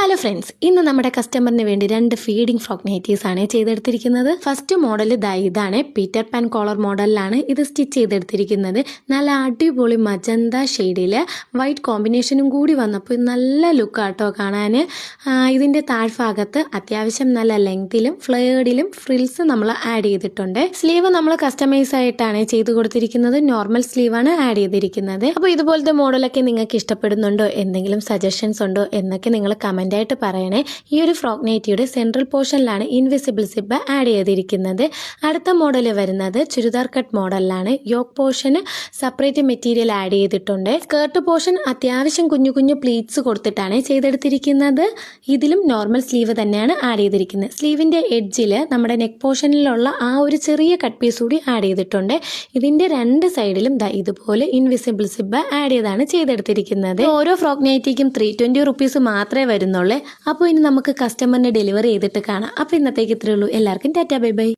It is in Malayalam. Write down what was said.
ഹലോ ഫ്രണ്ട്സ് ഇന്ന് നമ്മുടെ കസ്റ്റമറിന് വേണ്ടി രണ്ട് ഫീഡിംഗ് ഫ്രോക്ക് നൈറ്റീസ് ആണ് ചെയ്തെടുത്തിരിക്കുന്നത്. ഫസ്റ്റ് മോഡൽ ദാ ഇതാണ്. പീറ്റർ പാൻ കോളർ മോഡലിലാണ് ഇത് സ്റ്റിച്ച് ചെയ്തെടുത്തിരിക്കുന്നത്. നല്ല അടിപൊളി മജന്ത ഷെയ്ഡിൽ വൈറ്റ് കോമ്പിനേഷനും കൂടി വന്നപ്പോൾ നല്ല ലുക്കാട്ടോ കാണാൻ ഇതിന്റെ താഴ്ഭാഗത്ത് അത്യാവശ്യം നല്ല ലെങ്തിലും ഫ്ലെയർഡിലും ഫ്രിൽസ് നമ്മൾ ആഡ് ചെയ്തിട്ടുണ്ട്. സ്ലീവ് നമ്മൾ കസ്റ്റമൈസ് ആയിട്ടാണ് ചെയ്ത് കൊടുത്തിരിക്കുന്നത്. നോർമൽ സ്ലീവാണ് ആഡ് ചെയ്തിരിക്കുന്നത്. അപ്പോൾ ഇതുപോലത്തെ മോഡലൊക്കെ നിങ്ങൾക്ക് ഇഷ്ടപ്പെടുന്നുണ്ടോ? എന്തെങ്കിലും സജഷൻസ് ഉണ്ടോ? എന്നൊക്കെ നിങ്ങൾ കമന്റ് ആയിട്ട് പറയണേ ഈ ഒരു ഫ്രോക്ക് നൈറ്റിയുടെ സെൻട്രൽ പോർഷനിലാണ് ഇൻവിസിബിൾ സിബ് ആഡ് ചെയ്തിരിക്കുന്നത്. അടുത്ത മോഡൽ വരുന്നത് churidar cut മോഡലിലാണ് yoke portion separate material add ചെയ്തിട്ടുണ്ട്. സ്കേർട്ട് പോർഷൻ അത്യാവശ്യം കുഞ്ഞു കുഞ്ഞു പ്ലീറ്റ്സ് കൊടുത്തിട്ടാണ് ചെയ്തെടുത്തിരിക്കുന്നത്. ഇതിലും നോർമൽ സ്ലീവ് തന്നെയാണ് ആഡ് ചെയ്തിരിക്കുന്നത്. സ്ലീവിന്റെ എഡ്ജിൽ നമ്മുടെ നെക്ക് പോർഷനിലുള്ള ആ ഒരു ചെറിയ കട്ട് പീസ് കൂടി ആഡ് ചെയ്തിട്ടുണ്ട്. ഇതിന്റെ രണ്ട് സൈഡിലും ദാ ഇതുപോലെ ഇൻവിസിബിൾ സിബ് ആഡ് ചെയ്താണ് ചെയ്തെടുത്തിരിക്കുന്നത്. ഓരോ ഫ്രോക്ക് നൈറ്റിക്കും ത്രീ ട്വന്റി റുപ്പീസ് മാത്രമേ വരുന്നുള്ളൂ. അപ്പോൾ ഇനി നമുക്ക് കസ്റ്റമറിന് ഡെലിവറി ചെയ്തിട്ട് കാണാം. അപ്പോൾ ഇന്നത്തേക്ക് ഇത്രയേ ഉള്ളൂ. എല്ലാവർക്കും ടാറ്റാ ബൈ ബൈ.